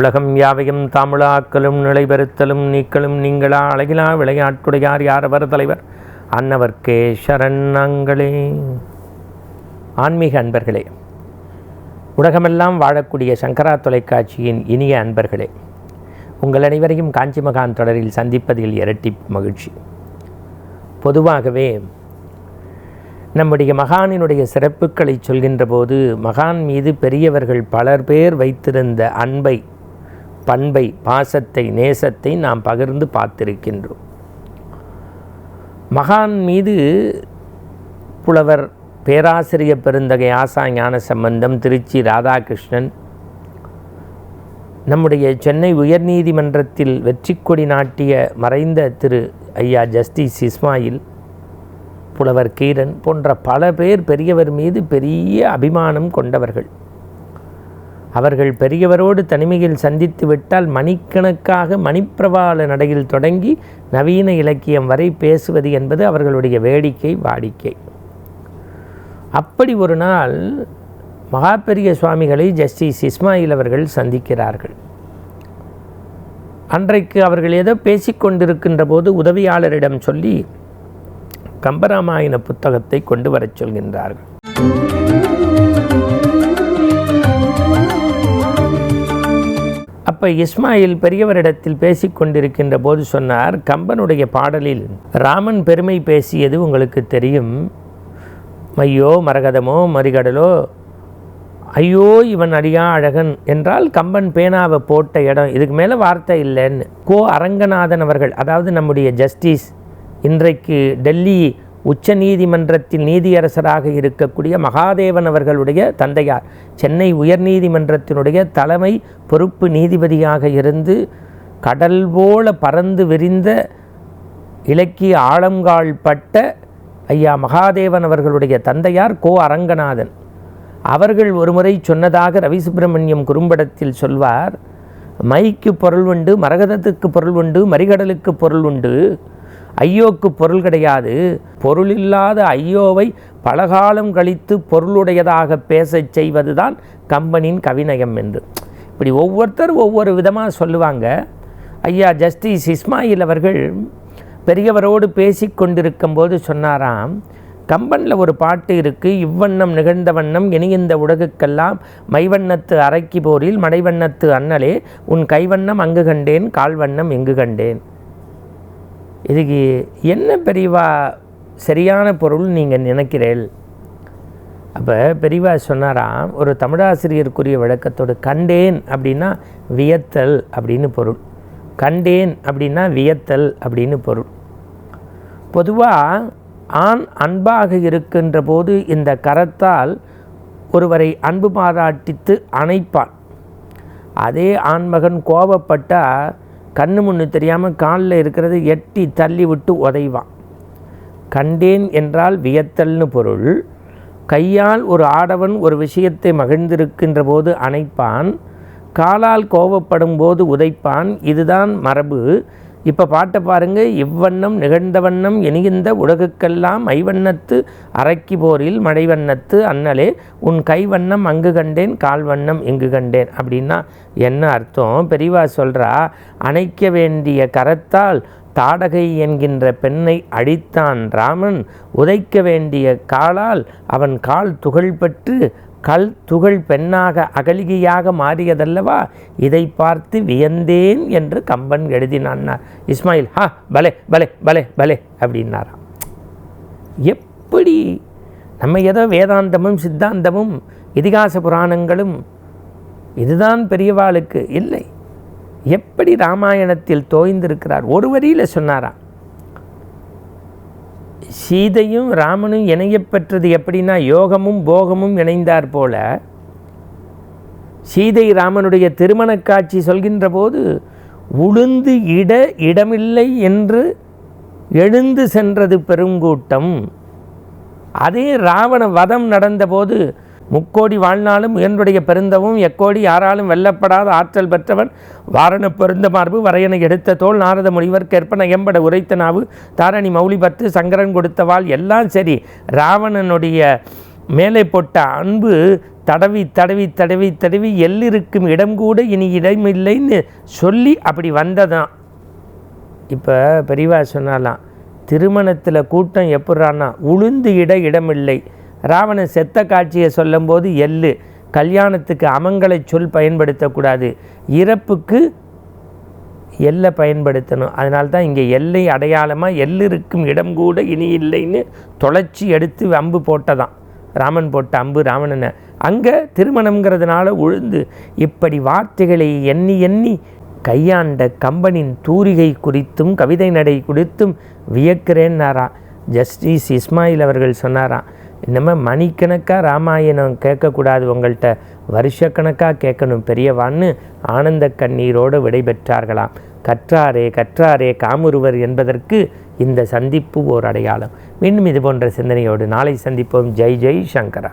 உலகம் யாவையும் தாமிழாக்கலும் நிலைபெறுத்தலும் நீக்கலும் நீங்களா? அழகிலா விளையாட்டுடையார் யாரவர் தலைவர் அன்னவர்க்கே சரணங்களே. ஆன்மீக அன்பர்களே உலகமெல்லாம் வாழக்கூடிய சங்கரா தொலைக்காட்சியின் இனிய அன்பர்களே உங்கள் அனைவரையும் காஞ்சி மகான் தொடரில் சந்திப்பதில் இரட்டி மகிழ்ச்சி. பொதுவாகவே நம்முடைய மகானினுடைய சிறப்புகளை சொல்கின்ற போது மகான் மீது பெரியவர்கள் பலர் பேர் வைத்திருந்த அன்பை பண்பை பாசத்தை நேசத்தை நாம் பகிர்ந்து பார்த்திருக்கின்றோம். மகான் மீது புலவர் பேராசிரியர் பெருந்தகை ஆசா ஞான சம்பந்தம் திருச்சி ராதாகிருஷ்ணன் நம்முடைய சென்னை உயர்நீதிமன்றத்தில் வெற்றி கொடி நாட்டிய மறைந்த திரு ஐயா ஜஸ்டிஸ் இஸ்மாயில் புலவர் கீரன் போன்ற பல பேர் பெரியவர் மீது பெரிய அபிமானம் கொண்டவர்கள். அவர்கள் பெரியவரோடு தனிமையில் சந்தித்து விட்டால் மணிக்கணக்காக மணிப்பிரவாள நடையில் தொடங்கி நவீன இலக்கியம் வரை பேசுவது என்பது அவர்களுடைய வேடிக்கை வாடிக்கை. அப்படி ஒரு நாள் மகாபெரிய சுவாமிகளை ஜஸ்டிஸ் இஸ்மாயில் அவர்கள் சந்திக்கிறார்கள். அன்றைக்கு அவர்கள் ஏதோ பேசிக்கொண்டிருக்கின்ற போது உதவியாளரிடம் சொல்லி கம்பராமாயண புத்தகத்தை கொண்டு வரச் சொல்கின்றார்கள். அப்போ இஸ்மாயில் பெரியவரிடத்தில் பேசிக்கொண்டிருக்கின்ற போது சொன்னார் கம்பனுடைய பாடலில் ராமன் பெருமை பேசியது உங்களுக்கு தெரியும். மையோ மரகதமோ மறிகடலோ ஐயோ இவன் அடியா அழகன் என்றால் கம்பன் பேனாவை போட்ட இடம். இதுக்கு மேலே வார்த்தை இல்லைன்னு. கோ. அரங்கநாதன் அவர்கள் அதாவது நம்முடைய ஜஸ்டிஸ் இன்றைக்கு டெல்லி உச்ச நீதிமன்றத்தில் நீதியரசராக இருக்கக்கூடிய மகாதேவன் அவர்களுடைய தந்தையார். சென்னை உயர்நீதிமன்றத்தினுடைய தலைமை பொறுப்பு நீதிபதியாக இருந்து கடல் போல பறந்து விரிந்த இலக்கிய ஆழங்கால் பட்ட ஐயா மகாதேவன் அவர்களுடைய தந்தையார் கோ. அரங்கநாதன். அவர்கள் ஒருமுறை சொன்னதாக ரவி சுப்பிரமணியம் குறும்படத்தில் சொல்வார் மைக்கு பொருள் உண்டு மரகதத்துக்கு பொருள் உண்டு மறிகடலுக்கு பொருள் உண்டு ஐயோக்கு பொருள் கிடையாது. பொருளில்லாத ஐயோவை பலகாலம் கழித்து பொருளுடையதாக பேசச் செய்வதுதான் கம்பனின் கவிநயம் என்று. இப்படி ஒவ்வொருத்தர் ஒவ்வொரு விதமாக சொல்லுவாங்க. ஐயா ஜஸ்டிஸ் இஸ்மாயில் அவர்கள் பெரியவரோடு பேசி கொண்டிருக்கும் போது சொன்னாராம் கம்பனில் ஒரு பாட்டு இருக்குது இவ்வண்ணம் நிகழ்ந்த வண்ணம் இணைந்த உலகுக்கெல்லாம் மைவண்ணத்து அரைக்கி போரில் மடைவண்ணத்து அண்ணலே உன் கைவண்ணம் அங்கு கண்டேன் கால்வண்ணம் எங்கு கண்டேன். இதுக்கு என்ன பெரியவா சரியான பொருள் நீங்கள் நினைக்கிறீள் அப்போ பெரியவா சொன்னாராம் ஒரு தமிழாசிரியருக்குரிய விளக்கத்தோடு கண்டேன் அப்படின்னா வியத்தல் அப்படின்னு பொருள். கண்டேன் அப்படின்னா வியத்தல் அப்படின்னு பொருள். பொதுவாக ஆண் அன்பாக இருக்கின்ற போது இந்த கரத்தால் ஒருவரை அன்பு பாராட்டித்து அணைப்பான். அதே ஆண்மகன் கோபப்பட்டால் கண்ணு முன்னு தெரியாமல் காலில் இருக்கிறது எட்டி தள்ளி விட்டு உதைவான். கண்டேன் என்றால் வியத்தல்னு பொருள். கையால் ஒரு ஆடவன் ஒரு விஷயத்தை மகிழ்ந்திருக்கின்ற போது அணைப்பான். காலால் கோபப்படும் போது உதைப்பான். இதுதான் மரபு. இப்போ பாட்டை பாருங்க இவ்வண்ணம் நிகழ்ந்த வண்ணம் எனிகின்ற உலகுக்கெல்லாம் ஐவண்ணத்து அரைக்கி போரில் மழைவண்ணத்து அண்ணலே உன் கைவண்ணம் அங்கு கண்டேன் கால் வண்ணம் இங்கு கண்டேன் அப்படின்னா என்ன அர்த்தம்? பெரியவா சொல்கிறா அணைக்க வேண்டிய கரத்தால் தாடகை என்கின்ற பெண்ணை அழித்தான் ராமன் உதைக்க வேண்டிய காலால் அவன் கால் துகள் பெற்று கல் துகள் பெண்ணாக அகலிகையாக மாறியதல்லவா? இதை பார்த்து வியந்தேன் என்று கம்பன் எழுதினான்னார் இஸ்மாயில் ஹா பலே பலே பலே பலே அப்படின்னாராம். எப்படி? நம்ம ஏதோ வேதாந்தமும் சித்தாந்தமும் இதிகாச புராணங்களும் இதுதான் பெரியவாளுக்கு இல்லை. எப்படி ராமாயணத்தில் தோய்ந்திருக்கிறார்? ஒரு வரியில் சொன்னாராம். சீதையும் ராமனும் இணையப்பெற்றது எப்படின்னா யோகமும் போகமும் இணைந்தார் போல. சீதை ராமனுடைய திருமண காட்சி சொல்கின்ற போது உளுந்து இட இடமில்லை என்று எழுந்து சென்றது பெருங்கூட்டம். அதே ராவண வதம் நடந்தபோது முக்கோடி வாழ்நாளும் என்னுடைய பெருந்தவும் எக்கோடி யாராலும் வெல்லப்படாத ஆற்றல் பெற்றவன் வாரண பெருந்த மார்பு வரையனை எடுத்த தோல் நாரத முனிவர் கற்பன எம்பட உரைத்த நாவு தாரணி மௌலி பத்து சங்கரன் கொடுத்தவாள் எல்லாம் சரி. ராவணனுடைய மேலே போட்ட அன்பு தடவி தடவி தடவி தடவி எல்லிருக்கும் இடம் கூட இனி இடமில்லைன்னு சொல்லி அப்படி வந்ததான். இப்போ பெரியவா சொன்னாலாம் திருமணத்தில் கூட்டம் எப்படான்னா உளுந்து இட இடமில்லை. ராவணன் செத்த காட்சியை சொல்லும்போது எள்ளு. கல்யாணத்துக்கு அமங்கலை சொல் பயன்படுத்தக்கூடாது. இறப்புக்கு எல்லை பயன்படுத்தணும். அதனால தான் இங்கே எல்லை அடையாளமாக எள்ளு இருக்கும் இடம் கூட இனி இல்லைன்னு தொலைச்சி எடுத்து அம்பு போட்டதான். ராமன் போட்ட அம்பு ராவணனை. அங்கே திருமணங்கிறதுனால உழுந்து இப்படி வார்த்தைகளை எண்ணி எண்ணி கையாண்ட கம்பனின் தூரிகை குறித்தும் கவிதை நடை குறித்தும் வியக்கிறேன்னாரா? ஜஸ்டிஸ் இஸ்மாயில் அவர்கள் சொன்னாராம் இனிமேல் மணிக்கணக்காக ராமாயணம் கேட்கக்கூடாது உங்கள்கிட்ட வருஷக்கணக்காக கேட்கணும் பெரியவான்னு ஆனந்த கண்ணீரோடு விடைபெற்றார்களாம். கற்றாரே கற்றாரே காமுருவர் என்பதற்கு இந்த சந்திப்பு ஓர் அடையாளம். மீண்டும் இது போன்ற சிந்தனையோடு நாளை சந்திப்போம். ஜெய் ஜெய் சங்கரா.